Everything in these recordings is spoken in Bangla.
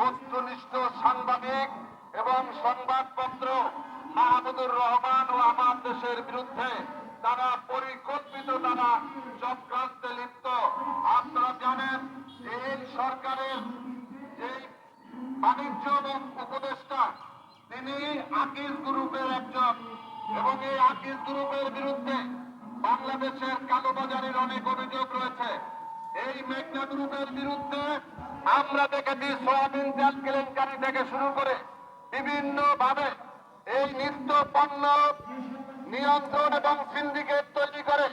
বস্তুনিষ্ঠ সাংবাদিক এবং সংবাদপত্র মাহমুদুর রহমান ও আমার দেশের বিরুদ্ধে তারা পরিকল্পিত তারা চক্রান্তে লিপ্ত। আপনারা জানেন এই সরকারের যেই বাণিজ্য এবং উপদেষ্টা, তিনি আকিজ গ্রুপের একজন এবং এই আকিজ গ্রুপের বিরুদ্ধে বাংলাদেশের কালোবাজারের অনেক অভিযোগ রয়েছে। এই মেঘনা গ্রুপের বিরুদ্ধে আমরা দেখেছি সোয়াবিন তেল কেলেঙ্কারি থেকে শুরু করে বিভিন্ন ভাবে এই নিত্য পণ্য নিয়ন্ত্রণ এবং সিন্ডিকেট তৈরি করে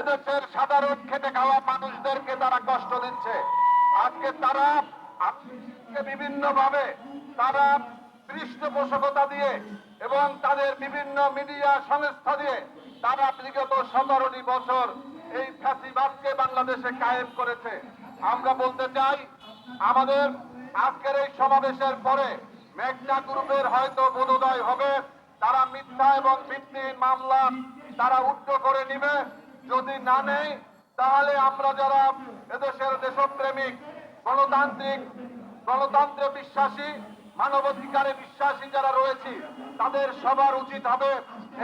এদেশের সাধারণ খেতে খাওয়া মানুষদেরকে তারা কষ্ট দিচ্ছে। আজকে তারা বিভিন্ন ভাবে তারা পৃষ্ঠপোষকতা দিয়ে এবং তাদের বিভিন্ন মিডিয়া সংস্থা দিয়ে তারা বিগত সতেরোটি বছর এই ফ্যাসিবাদকে বাংলাদেশে কায়েম করেছে। আমরা বলতে চাই, আমাদের আজকের এই সমাবেশের পরে মেঘনা গ্রুপের হয়তো বোধোদয় হবে, তারা মিথ্যা এবং ভিত্তিহীন মামলা তারা উদ্যোগ করে নিবে। যদি না নেই, তাহলে আমরা যারা এদেশের দেশপ্রেমিক, গণতান্ত্রিক, গণতন্ত্রে বিশ্বাসী, মানবাধিকারে বিশ্বাসী যারা রয়েছে, তাদের সবার উচিত হবে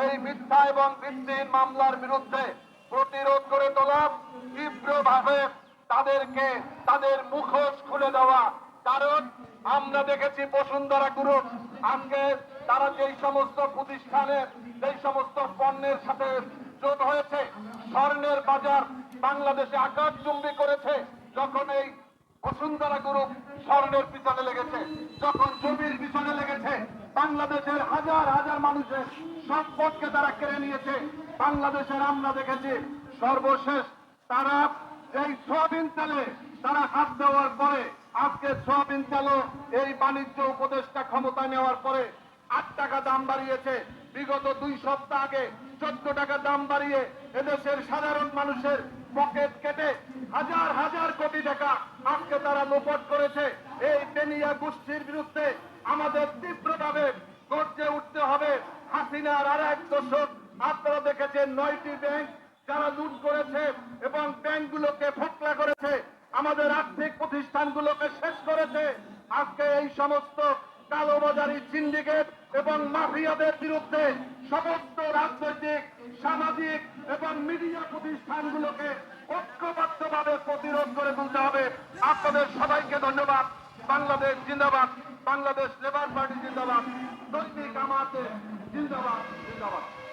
এই মিথ্যা এবং ভিত্তিহীন মামলার বিরুদ্ধে প্রতিরোধ করে তোলা তীব্রভাবে তাদেরকে তাদের মুখোশ খুলে দেওয়া। কারণ আমরা দেখেছি বসুন্ধরা গ্রুপ। আজকে তারা যেই সমস্ত প্রতিষ্ঠানের যেই সমস্ত পণ্যের সাথে যোগ হয়েছে, স্বর্ণের বাজার বাংলাদেশে আকাশচুম্বী করেছে, যখন এই বসুন্ধরা গ্রুপ স্বর্ণের পিছনে লেগেছে, যখন জমির পিছনে লেগেছে, বাংলাদেশের হাজার হাজার মানুষের সম্পদকে তারা কেড়ে নিয়েছে। বাংলাদেশের আমরা দেখেছি সর্বশেষ তারা এই সোয়াবিন তেলে তারা হাত দেওয়ার পরে, আজকে সোয়াবিন তেলও এই বাণিজ্য উপদেষ্টা ক্ষমতা নেওয়ার পরে আট টাকা দাম বাড়িয়েছে। বিগত দুই সপ্তাহ আগে চোদ্দ টাকা দাম বাড়িয়ে এদেশের সাধারণ মানুষের পকেট কেটে হাজার হাজার কোটি টাকা আজকে তারা লোপট করেছে। এই বেনিয়া গোষ্ঠীর বিরুদ্ধে আমাদের তীব্রভাবে গর্জে উঠতে হবে। হাসিনার আর এক দশক আপনারা দেখেছেন নয়টি ব্যাংক যারা লুট করেছে এবং ব্যাংকগুলোকে ফোকলা করেছে, আমাদের আর্থিক প্রতিষ্ঠানগুলোকে শেষ করেছে, আজকে এই সমস্ত কালোবাজারি সিন্ডিকেট এবং মাফিয়াদের বিরুদ্ধে সমস্ত রাজনৈতিক, সামাজিক এবং মিডিয়া প্রতিষ্ঠানগুলোকে ঐক্যবদ্ধভাবে প্রতিরোধ করে তুলতে হবে। আপনাদের সবাইকে ধন্যবাদ। বাংলাদেশ জিন্দাবাদ। বাংলাদেশ লেবার পার্টি জিন্দাবাদ। দৈনিক আমাদের জিন্দাবাদ জিন্দাবাদ।